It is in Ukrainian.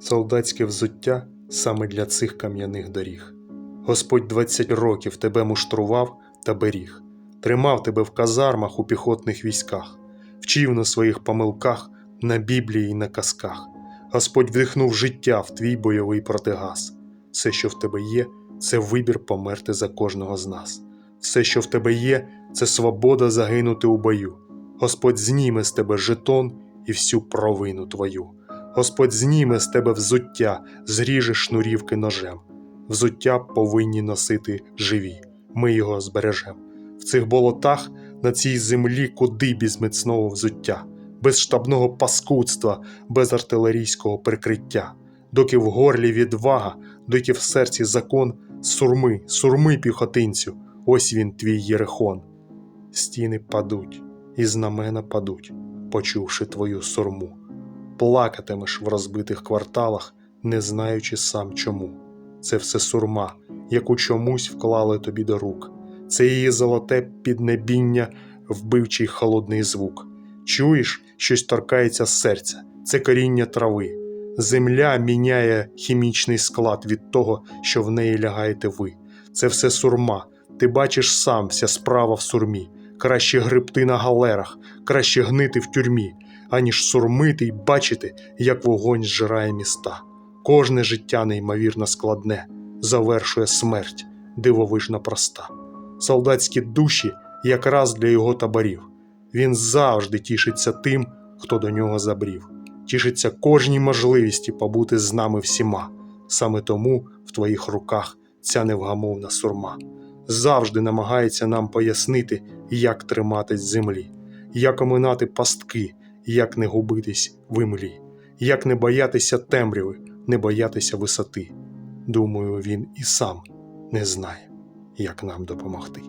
солдатське взуття саме для цих кам'яних доріг. Господь двадцять років тебе муштрував та беріг, тримав тебе в казармах у піхотних військах, вчив на своїх помилках, на Біблії і на казках. Господь вдихнув життя в твій бойовий протигаз. Все, що в тебе є, це вибір померти за кожного з нас. Все, що в тебе є, це свобода загинути у бою. Господь зніме з тебе жетон і всю провину твою. Господь зніме з тебе взуття, зріже шнурівки ножем. Взуття повинні носити живі, ми його збережем. В цих болотах на цій землі куди без міцного взуття, без штабного паскудства, без артилерійського прикриття. Доки в горлі відвага, доки в серці закон, сурми, сурми піхотинцю, ось він твій Єрихон. Стіни падуть, і знамена падуть, почувши твою сурму. Плакатимеш в розбитих кварталах, не знаючи сам чому. Це все сурма, яку чомусь вклали тобі до рук. Це її золоте піднебіння, вбивчий холодний звук. Чуєш, щось торкається серця, це коріння трави. Земля міняє хімічний склад від того, що в неї лягаєте ви. Це все сурма. Ти бачиш сам вся справа в сурмі. Краще грибти на галерах, краще гнити в тюрмі, аніж сурмити й бачити, як вогонь зжирає міста. Кожне життя неймовірно складне, завершує смерть, дивовижно проста. Солдатські душі якраз для його таборів. Він завжди тішиться тим, хто до нього забрів, тішиться кожній можливості побути з нами всіма. Саме тому в твоїх руках ця невгамовна сурма. Завжди намагається нам пояснити, як триматись землі, як оминати пастки, як не губитись в імлі, як не боятися темряви, не боятися висоти. Думаю, він і сам не знає, як нам допомогти.